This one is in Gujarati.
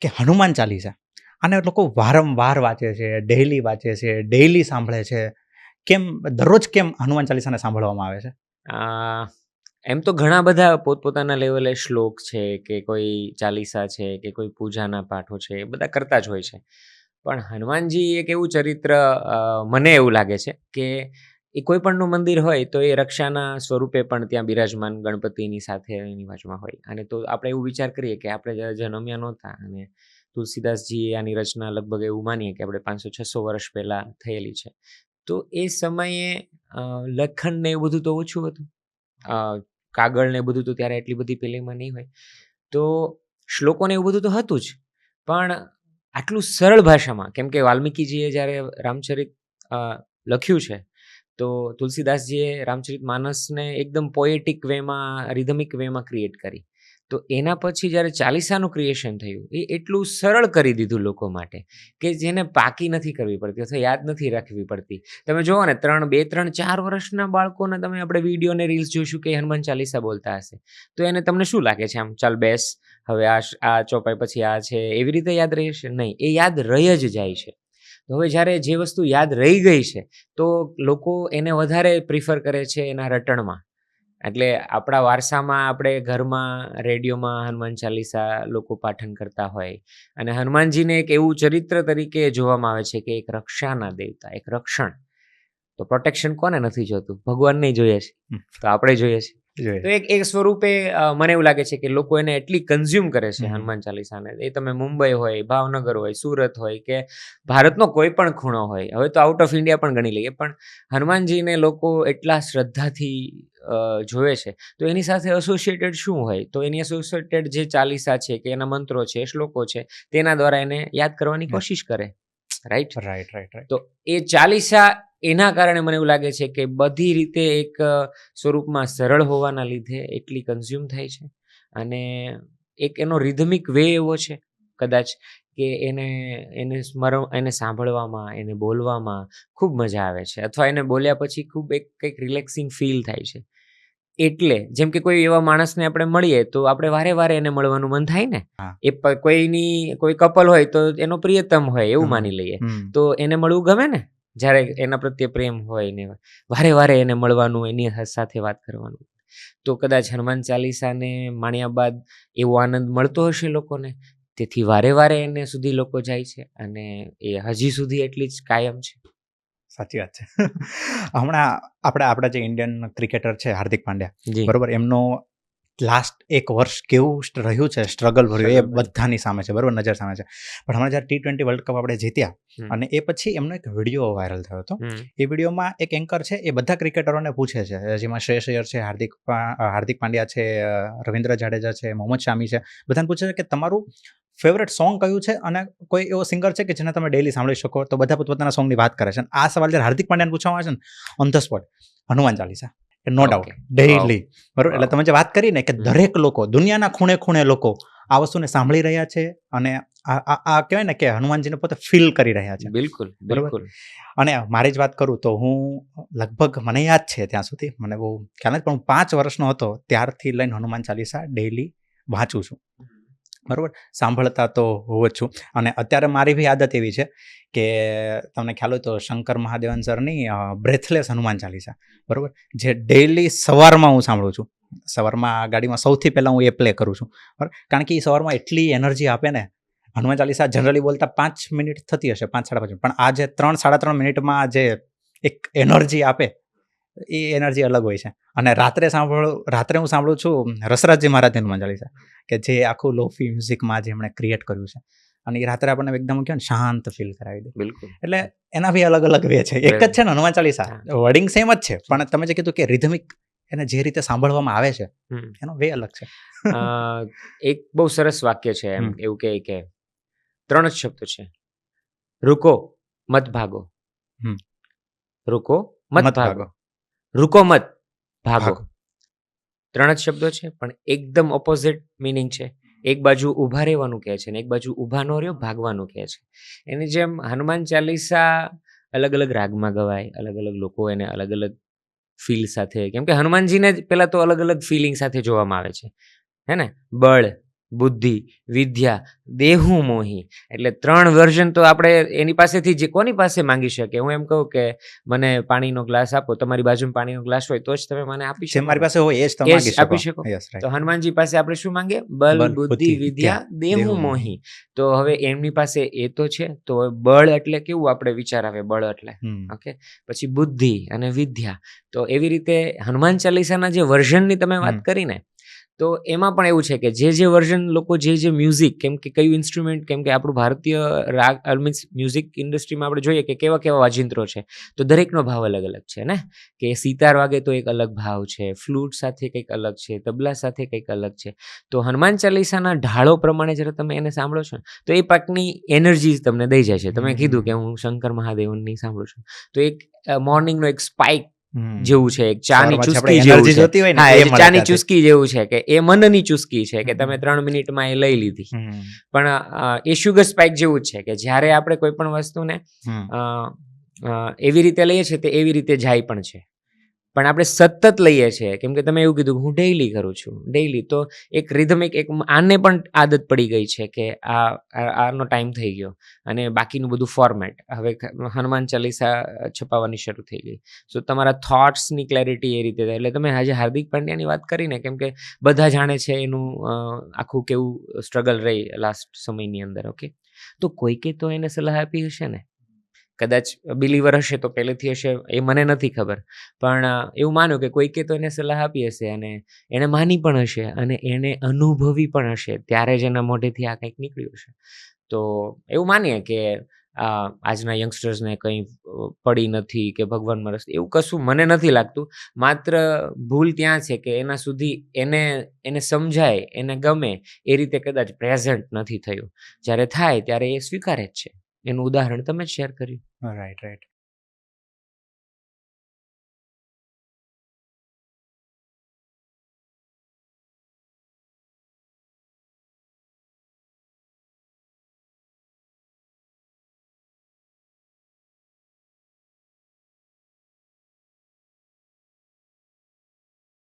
કે હનુમાન ચાલીસા. આને લોકો વારંવાર વાંચે છે ડેઈલી વાંચે છે ડેઈલી સાંભળે છે. કેમ, દરરોજ કેમ હનુમાન ચાલીસાને સાંભળવામાં આવે છે? એમ તો ઘણા બધા પોતપોતાના લેવલે શ્લોક છે કે કોઈ ચાલીસા છે, કે કોઈ પૂજાના પાઠો છે, એ બધા કરતા જ હોય છે. પણ હનુમાનજી એક એવું ચરિત્ર મને એવું લાગે છે કે એ કોઈ પણનું મંદિર હોય તો એ રક્ષાના સ્વરૂપે પણ ત્યાં બિરાજમાન ગણપતિની સાથે એની બાજુમાં હોય. અને તો આપણે એવું વિચાર કરીએ કે આપણે જ્યારે જન્મ્યા નહોતા અને તુલસીદાસજીએ આની રચના લગભગ એવું માનીએ કે આપણે પાંચસો છસો વર્ષ પહેલાં થયેલી છે, તો એ સમયે લખન ને એવું બધું તો ઓછું હતું. કાગળ ને બધું તો ત્યારે એટલી બધી પેલીમાં નહીં હોય. તો શ્લોકોને એવું બધું તો હતું જ. પણ આટલું સરળ ભાષામાં, કેમ કે વાલ્મીકીજીએ જ્યારે રામચરિત લખ્યું છે તો તુલસીદાસજીએ રામચરિત માનસને એકદમ પોએટિક વેમાં રિધમિક વેમાં ક્રિએટ કરી. તો એના પછી જ્યારે ચાલીસાનું ક્રિએશન થયું, એ એટલું સરળ કરી દીધું લોકો માટે કે જેને પાકી નથી કરવી પડતી અથવા યાદ નથી રાખવી પડતી. તમે જુઓ ને, ત્રણ, બે, ત્રણ, ચાર વર્ષના બાળકોને તમે આપણે વીડિયો ને રીલ્સ જોઈશું કે હનુમાન ચાલીસા બોલતા હશે. તો એને તમને શું લાગે છે આમ, ચાલ બેસ, હવે આ આ ચોપાઈ પછી આ છે, એવી રીતે યાદ રહેશે નહીં, એ યાદ રહી જ જાય છે. તો હવે જ્યારે જે વસ્તુ યાદ રહી ગઈ છે તો લોકો એને વધારે પ્રિફર કરે છે એના રટણમાં. એટલે આપણા વારસામાં આપણે ઘરમાં રેડિયોમાં હનુમાન ચાલીસા લોકો પાઠન કરતા હોય અને હનુમાનજીને એક એવું ચરિત્ર તરીકે જોવામાં આવે છે કે એક રક્ષાના દેવતા એક રક્ષણ. તો પ્રોટેક્શન કોને નથી જોતું? ભગવાનને જોઈએ છે. તો આપણે જોઈએ છે. જોઈએ તો એક એક સ્વરૂપે મને એવું લાગે છે કે લોકો એને એટલી કન્ઝ્યુમ કરે છે. હનુમાન ચાલીસાને. એ તમે મુંબઈ હોય ભાવનગર હોય સુરત હોય કે ભારતનો કોઈ પણ ખૂણો હોય. હવે તો આઉટ ઓફ ઇન્ડિયા પણ ગણી લઈએ. પણ હનુમાનજીને લોકો એટલા શ્રદ્ધાથી જોવે છે. તો એની સાથે એસોસિએટેડ શું હોય? તો એની એસોસિએટેડ જે ચાલીસા છે કે એના મંત્રો છે શ્લોકો છે તેના દ્વારા એને યાદ કરવાની કોશિશ કરે. રાઈટ રાઈટ રાઈટ રાઈટ તો એ ચાલીસા એના કારણે મને એવું લાગે છે કે બધી રીતે એક સ્વરૂપમાં સરળ હોવાના લીધે એટલી કન્ઝ્યુમ થાય છે. અને એક એનો રિધમિક વે એવો છે કદાચ કે એને એને સ્મરણ એને સાંભળવામાં એને બોલવામાં ખૂબ મજા આવે છે. અથવા એને બોલ્યા પછી ખૂબ એક કંઈક રિલેક્સિંગ ફીલ થાય છે. એટલે જેમ કે કોઈ એવા માણસને આપણે મળીએ તો આપણે વારે વારે એને મળવાનું મન થાય ને. એ કોઈની કોઈ કપલ હોય તો એનો પ્રિયતમ હોય એવું માની લઈએ. તો એને મળવું ગમે ને? જ્યારે એના પ્રત્યે પ્રેમ હોય ને વારે વારે એને મળવાનું એની સાથે વાત કરવાનું. તો કદાચ હનુમાન ચાલીસાને માણ્યા બાદ એવો આનંદ મળતો હશે લોકોને? તેથી વારે વારે એને સુધી લોકો જાય છે અને એ હજી સુધી એટલી જ કાયમ છે. સાચી વાત છે. હમણાં આપણે આપણા જે ઇન્ડિયન ક્રિકેટર છે હાર્દિક પાંડ્યા બરોબર? એમનો લાસ્ટ એક વર્ષ કેવું રહ્યું છે સ્ટ્રગલ ભર્યું એ બધાની સામે છે બરાબર? નજર સામે છે. પણ હમણાં જ્યારે ટી ટ્વેન્ટી વર્લ્ડ કપ આપણે જીત્યા અને એ પછી એમનો એક વીડિયો વાયરલ થયો હતો. એ વિડીયોમાં એક એન્કર છે એ બધા ક્રિકેટરોને પૂછે છે જેમાં શ્રેયસ અયર છે હાર્દિક હાર્દિક પાંડ્યા છે રવિન્દ્ર જાડેજા છે મોહમ્મદ શામી છે બધાને પૂછે છે કે તમારું ફેવરેટ સોંગ કયું છે? અને કોઈ એવો સિંગર છે કે જેને તમે ડેલી સાંભળી શકો? તો બધા પોતપોતાના સોંગની વાત કરે છે. આ સવાલ જ્યારે હાર્દિક પાંડ્યાને પૂછવામાં આવે છે ને on the spot Hanuman Chalisa. No doubt daily બરોબર? એટલે તમે જે વાત કરી ને કે દરેક લોકો દુનિયાના ખૂણે ખૂણે લોકો આ વસ્તુને સાંભળી રહ્યા છે અને આ કહેવાય ને કે હનુમાનજીને પોતે ફીલ કરી રહ્યા છે. બિલકુલ. બિલકુલ. અને મારી જ વાત કરું તો હું લગભગ મને યાદ છે ત્યાં સુધી મને બહુ ખ્યાલ નથી પણ હું પાંચ વર્ષનો હતો ત્યારથી લઈને હનુમાન ચાલીસા ડેઇલી વાંચું છું. બરોબર? સાંભળતા તો હોઉં છું. અને અત્યારે મારી બી આદત એવી છે કે તમને ખ્યાલ હોય તો શંકર મહાદેવન સરની બ્રેથલેસ હનુમાન ચાલીસા, બરાબર? જે ડેઈલી સવારમાં હું સાંભળું છું. સવારમાં ગાડીમાં સૌથી પહેલાં હું એ પ્લે કરું છું. બરાબર? કારણ કે એ સવારમાં એટલી એનર્જી આપે ને, હનુમાન ચાલીસા જનરલી બોલતા પાંચ મિનિટ થતી હશે, પાંચ, સાડા પાંચ. પણ આ જે ત્રણ, સાડા ત્રણ મિનિટમાં જે એક એનર્જી આપે એ એનર્જી અલગ હોય છે. અને રાત્રે સાંભળું રાત્રે હું સાંભળું છું રસરાજજી મહારાજ હનુમાન ચાલીસા કે જે આખું લોફી મ્યુઝિકમાં જેમણે ક્રિએટ કર્યું છે. અને એ રાત્રે આપણને એકદમ કહે ને શાંત ફીલ કરાવી દે. બિલકુલ. એટલે એના બી અલગ અલગ વે છે. એક જ છે ને હનુમાન ચાલીસા. વર્ડિંગ સેમ જ છે પણ તમે જે કીધું કે રિધમિક એને જે રીતે સાંભળવામાં આવે છે એનો વે અલગ છે. એક બહુ સરસ વાક્ય છે એમ એવું કહે કે ત્રણ જ શબ્દો છે. રૂકો મત ભાગો. રૂકો મત ભાગો. રૂકો મત ભાગો. ત્રણ જ શબ્દો છે પણ એકદમ ઓપોઝિટ મિનિંગ છે. એક બાજુ ઊભા રહેવાનું કહે છે ને એક બાજુ ઊભા ન રહ્યો ભાગવાનું કહે છે. એની જેમ હનુમાન ચાલીસા અલગ અલગ રાગમાં ગવાય અલગ અલગ લોકો એને અલગ અલગ ફીલ સાથે કેમ કે હનુમાનજીને જ પહેલા તો અલગ અલગ ફિલિંગ સાથે જોવામાં આવે છે. હે ને? બળ બુદ્ધિ વિદ્યા દેહુ મોહી. એટલે ત્રણ વર્ઝન તો આપણે એની પાસેથી જે કોની પાસે માંગી શકીએ? હું એમ કહું કે મને પાણીનો ગ્લાસ આપો તમારી બાજુમાં પાણીનો ગ્લાસ હોય તો જ તમે મને આપી શકો. મારી પાસે હોય એ જ તમે માંગી આપી શકો. શકો. તો હનુમાનજી પાસે આપણે શું માંગીએ? બલ બુદ્ધિ વિદ્યા દેહુ મોહી. તો હવે એમની પાસે એ તો છે. તો બળ એટલે કેવું આપણે વિચાર આવે? બળ એટલે. ઓકે? પછી બુદ્ધિ અને વિદ્યા. તો એવી રીતે હનુમાન ચાલીસાના જે વર્ઝનની તમે વાત. કરીને તો એમાં પણ એવું છે કે જે જે વર્ઝન લોકો જે જે મ્યુઝિક કેમ કે કયું ઇન્સ્ટ્રુમેન્ટ કેમ કે આપણું ભારતીય રાગ મીન્સ મ્યુઝિક ઇન્ડસ્ટ્રીમાં આપણે જોઈએ કે કેવા કેવા વાજિંત્રો છે તો દરેકનો ભાવ અલગ અલગ છે ને? કે સિતાર વાગે તો એક અલગ ભાવ છે ફ્લૂટ સાથે કંઈક અલગ છે તબલા સાથે કંઈક અલગ છે તો હનુમાન ચાલીસાના ઢાળો પ્રમાણે જ્યારે તમે એને સાંભળો છો તો એ પાકની એનર્જી તમને દઈ જાય છે. તમે કીધું કે હું શંકર મહાદેવની સાંભળું છું. તો એક મોર્નિંગનો એક સ્પાઇક. જેવું છે એક ચાની ચુસ્કી જેવું છે હા ચાની ચુસ્કી જેવું છે કે એ મનની ચુસ્કી છે કે તમે ત્રણ મિનિટમાં એ લઈ લીધી. પણ એ શુગર સ્પાઇક જેવું જ છે કે જ્યારે આપણે કોઈ પણ વસ્તુને એવી રીતે લઈએ છીએ તે એવી રીતે જાય પણ છે. પણ આપણે સતત લઈએ છીએ. કેમ કે તમે એવું કીધું હું ડેઈલી કરું છું. ડેઈલી તો એક રિધમિક એક આને પણ આદત પડી ગઈ છે કે આ, આ- આનો ટાઈમ થઈ ગયો. અને બાકીનું બધું ફોર્મેટ હવે હનુમાન ચાલીસા છપાવવાની શરૂ થઈ ગઈ. સો તમારા થોટ્સની ક્લેરિટી એ રીતે થાય. એટલે તમે આજે હાર્દિક પાંડ્યાની વાત કરીને કેમ કે બધા જાણે છે એનું આખું કેવું સ્ટ્રગલ રહી લાસ્ટ સમયની અંદર ઓકે તો કોઈકે તો એને સલાહ આપી હશે ને? કદાચ બિલીવર હશે તો પહેલેથી હશે, એ મને નથી ખબર. પણ એવું માન્યું કે કોઈકે તો એને સલાહ આપી હશે અને એને માની પણ હશે અને એને અનુભવી પણ હશે ત્યારે જ એના મોઢેથી આ કંઈક નીકળ્યું હશે. તો એવું માનીએ કે આજના યંગસ્ટર્સને કંઈ પડી નથી કે ભગવાનમાં રસ એવું કશું મને નથી લાગતું. માત્ર ભૂલ ત્યાં છે કે એના સુધી એને એને સમજાય, એને ગમે એ રીતે કદાચ પ્રેઝન્ટ નથી થયું. જ્યારે થાય ત્યારે એ સ્વીકારે જ છે. એનું ઉદાહરણ તમે શેર કર્યું. Right right